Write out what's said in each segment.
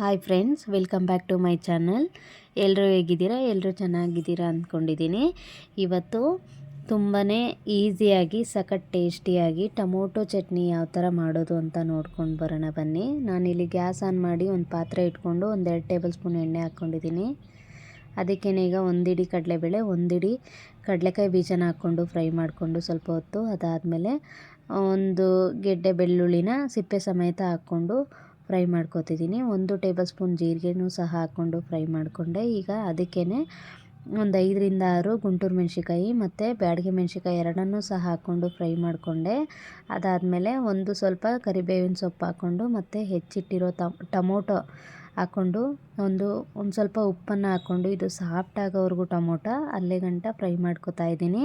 Hi friends welcome back to my channel ಎಲ್ಲರೂ ಹೇಗಿದ್ದೀರಾ? ಎಲ್ಲರೂ ಚೆನ್ನಾಗಿದ್ದೀರಾ ಅಂದ್ಕೊಂಡಿದ್ದೀನಿ. ಇವತ್ತು ತುಂಬಾ ಈಸಿಯಾಗಿ, ಸಖತ್ ಟೇಸ್ಟಿಯಾಗಿ ಟೊಮೊಟೊ ಚಟ್ನಿ ಯಾವ ಥರ ಮಾಡೋದು ಅಂತ ನೋಡ್ಕೊಂಡು ಬರೋಣ ಬನ್ನಿ. ನಾನಿಲ್ಲಿ ಗ್ಯಾಸ್ ಆನ್ ಮಾಡಿ ಒಂದು ಪಾತ್ರೆ ಇಟ್ಕೊಂಡು ಒಂದೆರಡು ಟೇಬಲ್ ಸ್ಪೂನ್ ಎಣ್ಣೆ ಹಾಕ್ಕೊಂಡಿದ್ದೀನಿ. ಅದಕ್ಕೇನೆ ಈಗ ಒಂದಿಡಿ ಕಡಲೆಬೇಳೆ, ಒಂದಿಡಿ ಕಡಲೆಕಾಯಿ ಬೀಜನ ಹಾಕ್ಕೊಂಡು ಫ್ರೈ ಮಾಡಿಕೊಂಡು ಸ್ವಲ್ಪ ಹೊತ್ತು ಅದಾದಮೇಲೆ ಒಂದು ಗೆಡ್ಡೆ ಬೆಳ್ಳುಳ್ಳಿನ ಸಿಪ್ಪೆ ಸಮೇತ ಹಾಕ್ಕೊಂಡು ಫ್ರೈ ಮಾಡ್ಕೊತಿದ್ದೀನಿ. ಒಂದು ಟೇಬಲ್ ಸ್ಪೂನ್ ಜೀರಿಗೆನೂ ಸಹ ಹಾಕ್ಕೊಂಡು ಫ್ರೈ ಮಾಡಿಕೊಂಡೆ. ಈಗ ಅದಕ್ಕೇ ಒಂದು ಐದರಿಂದ ಆರು ಗುಂಟೂರು ಮೆಣಸಿಕಾಯಿ ಮತ್ತು ಬ್ಯಾಡಿಗೆ ಮೆಣಸಿಕಾಯಿ ಎರಡನ್ನೂ ಸಹ ಹಾಕ್ಕೊಂಡು ಫ್ರೈ ಮಾಡಿಕೊಂಡೆ. ಅದಾದಮೇಲೆ ಒಂದು ಸ್ವಲ್ಪ ಕರಿಬೇವಿನ ಸೊಪ್ಪು ಹಾಕ್ಕೊಂಡು ಮತ್ತು ಹೆಚ್ಚಿಟ್ಟಿರೋ ಟೊಮೊಟೊ ಹಾಕ್ಕೊಂಡು ಒಂದು ಒಂದು ಸ್ವಲ್ಪ ಉಪ್ಪನ್ನು ಹಾಕ್ಕೊಂಡು ಇದು ಸಾಫ್ಟ್ ಆಗೋವರೆಗೂ ಟೊಮೊಟೊ ಅಲ್ಲೇ ಗಂಟ ಫ್ರೈ ಮಾಡ್ಕೊತಾ ಇದ್ದೀನಿ.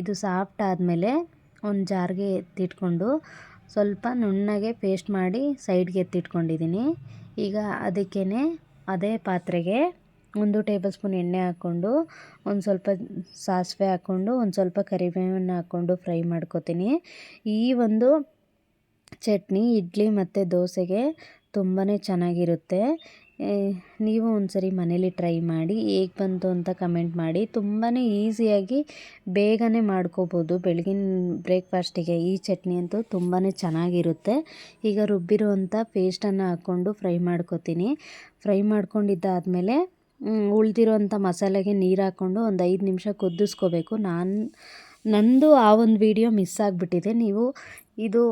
ಇದು ಸಾಫ್ಟ್ ಆದಮೇಲೆ ಒಂದು ಜಾರ್ಗೆ ಎತ್ತಿಟ್ಕೊಂಡು ಸ್ವಲ್ಪ ನುಣ್ಣಗೆ ಪೇಸ್ಟ್ ಮಾಡಿ ಸೈಡ್ಗೆ ಎತ್ತಿಟ್ಕೊಂಡಿದ್ದೀನಿ ಈಗ ಅದಕ್ಕೇ ಅದೇ ಪಾತ್ರೆಗೆ ಒಂದು ಟೇಬಲ್ ಸ್ಪೂನ್ ಎಣ್ಣೆ ಹಾಕ್ಕೊಂಡು, ಒಂದು ಸ್ವಲ್ಪ ಸಾಸಿವೆ ಹಾಕ್ಕೊಂಡು, ಒಂದು ಸ್ವಲ್ಪ ಕರಿಬೇವನ್ನು ಹಾಕ್ಕೊಂಡು ಫ್ರೈ ಮಾಡ್ಕೊತೀನಿ. ಈ ಒಂದು ಚಟ್ನಿ, ಇಡ್ಲಿ ಮತ್ತು ದೋಸೆಗೆ ತುಂಬಾ ಚೆನ್ನಾಗಿರುತ್ತೆ. ನೀವು ಒಂದ್ಸರಿ ಮನೇಲಿ ಟ್ರೈ ಮಾಡಿ, ಹೇಗೆ ಬಂತು ಅಂತ ಕಮೆಂಟ್ ಮಾಡಿ. ತುಂಬಾ ಈಸಿಯಾಗಿ ಬೇಗನೆ ಮಾಡ್ಕೋಬೋದು. ಬೆಳಗಿನ ಬ್ರೇಕ್ಫಾಸ್ಟಿಗೆ ಈ ಚಟ್ನಿ ಅಂತೂ ತುಂಬಾ ಚೆನ್ನಾಗಿರುತ್ತೆ. ಈಗ ರುಬ್ಬಿರುವಂಥ ಪೇಸ್ಟನ್ನು ಹಾಕ್ಕೊಂಡು ಫ್ರೈ ಮಾಡ್ಕೊತೀನಿ. ಫ್ರೈ ಮಾಡ್ಕೊಂಡಿದ್ದಾದಮೇಲೆ ಉಳಿದಿರೋಂಥ ಮಸಾಲೆಗೆ ನೀರು ಹಾಕ್ಕೊಂಡು ಒಂದು ಐದು ನಿಮಿಷ ಕುದಿಸ್ಕೋಬೇಕು. ನಾನು, ನಂದು ಆ ಒಂದು ವಿಡಿಯೋ ಮಿಸ್ ಆಗಿಬಿಟ್ಟಿದೆ. ನೀವು ಇದು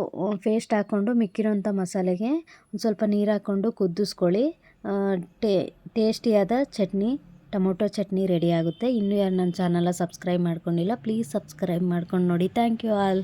ಪೇಸ್ಟ್ ಹಾಕ್ಕೊಂಡು ಮಿಕ್ಕಿರೋಂಥ ಮಸಾಲೆಗೆ ಒಂದು ಸ್ವಲ್ಪ ನೀರು ಹಾಕ್ಕೊಂಡು ಕುದಿಸ್ಕೊಳ್ಳಿ. ಟೇ, ಟೇಸ್ಟಿಯಾದ ಚಟ್ನಿ, ಟೊಮೊಟೊ ಚಟ್ನಿ ರೆಡಿ ಆಗುತ್ತೆ. ಇನ್ನೂ ಯಾರು ನನ್ನ ಚಾನಲ ಸಬ್ಸ್ಕ್ರೈಬ್ ಮಾಡ್ಕೊಂಡಿಲ್ಲ ಪ್ಲೀಸ್ ಸಬ್ಸ್ಕ್ರೈಬ್ ಮಾಡ್ಕೊಂಡು ನೋಡಿ. Thank you all